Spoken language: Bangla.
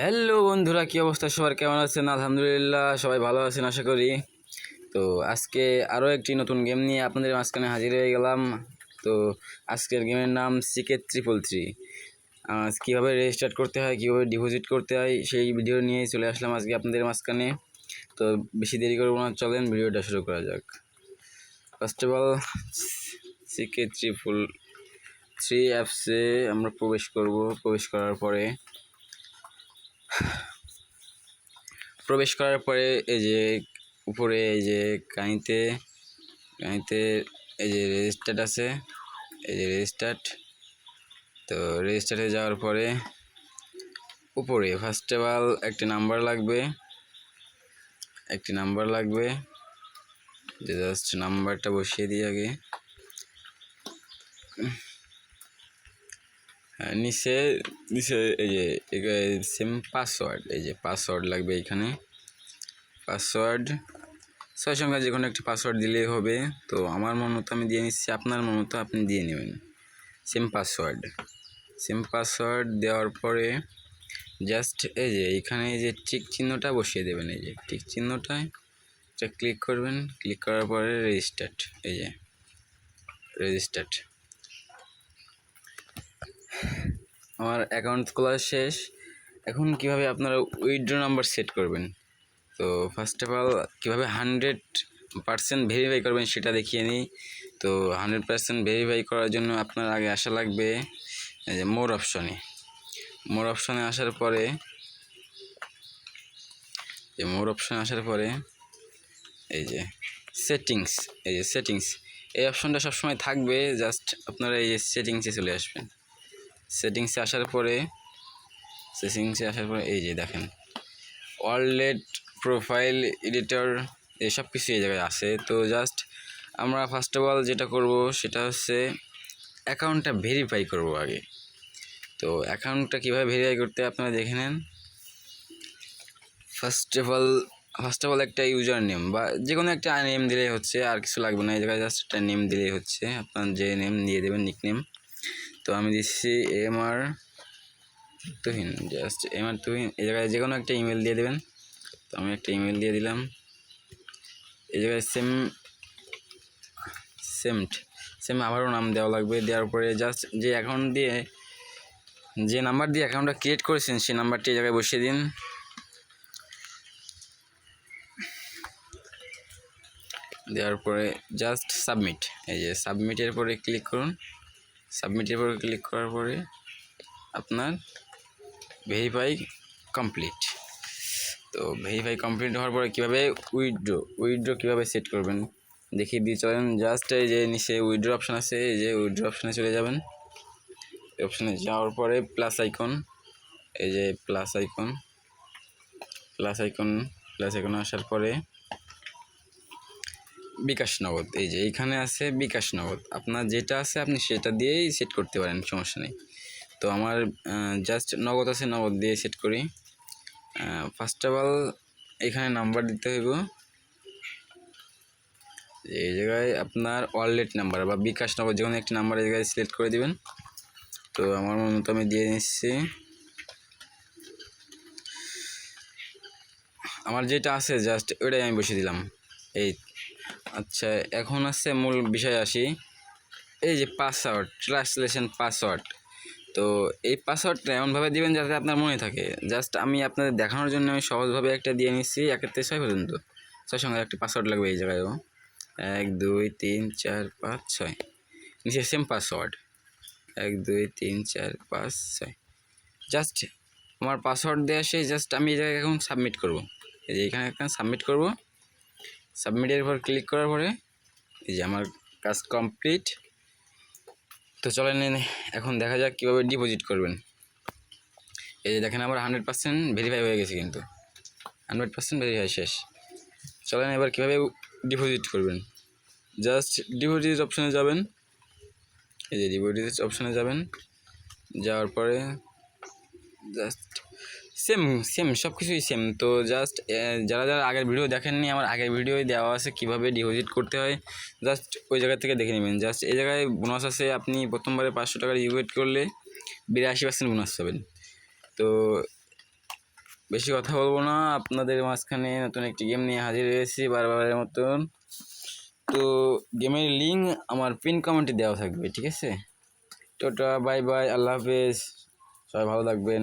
হ্যালো বন্ধুরা, কী অবস্থা? সবার কেমন আছেন? আলহামদুলিল্লাহ, সবাই ভালো আছেন, আশা করি। তো আজকে আরও একটি নতুন গেম নিয়ে আপনাদের মাঝখানে হাজির হয়ে গেলাম। তো আজকের গেমের নাম সিকে ট্রিপল থ্রি কীভাবে রেজিস্টার্ট করতে হয়, কীভাবে ডিপোজিট করতে হয়, সেই ভিডিও নিয়ে চলে আসলাম আজকে আপনাদের মাঝখানে। তো বেশি দেরি করব না, চলেন ভিডিওটা শুরু করা যাক। First of all CK triple three অ্যাপসে আমরা প্রবেশ করব। প্রবেশ করার পরে প্রবেশ করার পরে এই যে উপরে এই যে কাহিতে কাহিতে এই যে রেজিস্টার্ড আছে, এই যে রেজিস্টার্ড তো রেজিস্টার্ডে যাওয়ার পরে উপরে ফার্স্ট অফ অল একটি নাম্বার লাগবে, একটি নাম্বার লাগবে, যে জাস্ট নাম্বারটা বসিয়ে দিই আগে। নিচে নিচে এই যে সেম পাসওয়ার্ড এই যে পাসওয়ার্ড লাগবে এখানে। পাসওয়ার্ড ছয় সংখ্যা যে কোনো একটি পাসওয়ার্ড দিলেই হবে। তো আমার মন মতো আমি দিয়ে নিচ্ছি, আপনার মন মতো আপনি দিয়ে নেবেন। সেম পাসওয়ার্ড সেম পাসওয়ার্ড দেওয়ার পরে জাস্ট এই যে এইখানে এই যে টিক চিহ্নটা বসিয়ে দেবেন, এই যে টিক চিহ্নটায় এটা ক্লিক করবেন। ক্লিক করার পরে রেজিস্টার্ট এই যে রেজিস্টার্ট আমার অ্যাকাউন্ট খোলা শেষ। এখন কীভাবে আপনারা উইথড্র নাম্বার সেট করবেন? তো ফার্স্ট অফ অল কীভাবে হান্ড্রেড পার্সেন্ট ভেরিফাই করবেন সেটা দেখিয়ে নিই। তো হান্ড্রেড পার্সেন্ট ভেরিফাই করার জন্য আপনার আগে আসা লাগবে মোর অপশনে মোর অপশনে আসার পরে যে মোর অপশনে আসার পরে, এই যে সেটিংস এই যে সেটিংস এই অপশনটা সবসময় থাকবে জাস্ট আপনারা এই যে সেটিংসে চলে আসবেন। সেটিংসে আসার পরে, সেটিংসে আসার পরে, এই যে দেখেন ওয়ারলেট প্রোফাইল এডিটর এসব কিছু এই জায়গায় আছে। তো জাস্ট আমরা ফার্স্ট অফ অল যেটা করব সেটা হচ্ছে অ্যাকাউন্টটা ভেরিফাই করব আগে। তো অ্যাকাউন্টটা কীভাবে ভেরিফাই করতে আপনারা দেখে নেন। First of all first of all একটা ইউজার নেম বা যে কোনো একটা নেম দিলেই হচ্ছে, আর কিছু লাগবে না। এই জায়গায় জাস্ট একটা নেম দিলেই হচ্ছে। আপনার যে নেম দিয়ে দেবেন নিক নেম তো আমি দিচ্ছি M R Tuhin just M R Tuhin, এই জায়গায় যে কোনো একটা ইমেল দিয়ে দেবেন। তো আমি একটা ইমেল দিয়ে দিলাম। এই জায়গায় সেম সেমট সেম আবারও নাম দেওয়া লাগবে। দেওয়ার পরে জাস্ট যে অ্যাকাউন্ট দিয়ে, যে নাম্বার দিয়ে অ্যাকাউন্টটা ক্রিয়েট করেছেন, সেই নাম্বারটি এই জায়গায় বসিয়ে দিন। দেওয়ার পরে জাস্ট সাবমিট এই যে সাবমিটের পরে ক্লিক করুন। সাবমিটের পরে ক্লিক করার পরে আপনার ভেরিফাই কমপ্লিট তো ভেরিফাই কমপ্লিট হওয়ার পরে কীভাবে উইথড্রো উইথড্রো কীভাবে সেট করবেন? দেখিয়ে দিয়ে চলেন জাস্ট এই যে নিচে উইথড্রো অপশান আছে, এই যে উইথড্রো অপশানে চলে যাবেন। অপশানে যাওয়ার পরে প্লাস আইকন এই যে plus icon plus icon plus icon আসার পরে বিকাশ নগদ, এই যে এইখানে আছে বিকাশ নগদ। আপনার যেটা আছে আপনি সেটা দিয়েই সেট করতে পারেন, সমস্যা নেই। তো আমার জাস্ট নগদ আছে, নগদ দিয়ে সেট করি। ফার্স্ট অফ অল এখানে নাম্বার দিতে হইব। এই জায়গায় আপনার ওয়ালেট নাম্বার বা বিকাশ নগদ যে কোনো একটি নাম্বার এই জায়গায় সিলেক্ট করে দিবেন। তো আমার মতো আমি দিয়ে নিচ্ছি। আমার যেটা আছে জাস্ট ওইটাই আমি বসিয়ে দিলাম। এই আচ্ছা এখন আছে মূল বিষয় আসি। এই যে পাসওয়ার্ড ট্রান্সলেশন পাসওয়ার্ড তো এই পাসওয়ার্ডটা এমনভাবে দিবেন যাতে আপনার মনে থাকে। জাস্ট আমি আপনাদের দেখানোর জন্য আমি সহজভাবে একটা দিয়ে নিচ্ছি একের থেকে ছয় পর্যন্ত। ছয় সঙ্গে একটা পাসওয়ার্ড লাগবে এই জায়গায়ও। এক, দুই, তিন, চার, পাঁচ, ছয়। নিচে সেম পাসওয়ার্ড এক, দুই, তিন, চার, পাঁচ, ছয়। জাস্ট আমার পাসওয়ার্ড দেওয়া সেই জাস্ট আমি এই জায়গায় এখন সাবমিট করব। এই যে এখানে এখন সাবমিট করব। সাবমিটের পর ক্লিক করার পরে, এই যে আমার কাজ কমপ্লিট তো চলেন এখন দেখা যাক কীভাবে ডিপোজিট করবেন। এই যে দেখেন আমার হান্ড্রেড পার্সেন্ট ভেরিফাই হয়ে গেছে কিন্তু। হান্ড্রেড পার্সেন্ট ভেরিফাই শেষ। চলেন এবার কীভাবে ডিপোজিট করবেন। জাস্ট ডিপোজিট অপশানে যাবেন। এই যে ডিপোজিট অপশানে যাবেন। যাওয়ার পরে জাস্ট সেম সেম সব কিছুই সেম তো জাস্ট যারা যারা আগের ভিডিও দেখেননি, আমার আগের ভিডিওই দেওয়া আছে কীভাবে ডিপোজিট করতে হয় জাস্ট ওই জায়গা থেকে দেখে নেবেন। জাস্ট এই জায়গায় বোনাস আছে, আপনি প্রথমবারে পাঁচশো টাকা ডিপোজিট করলে বিরাশি পার্সেন্ট বোনাস পাবেন। তো বেশি কথা বলব না, আপনাদের মাঝখানে নতুন একটি গেম নিয়ে হাজির হয়েছি বারবারের মতন। তো গেমের লিঙ্ক আমার পিন কমেন্টে দেওয়া থাকবে, ঠিক আছে? টোটা বাই বাই আল্লাহ হাফেজ। সবাই ভালো থাকবেন।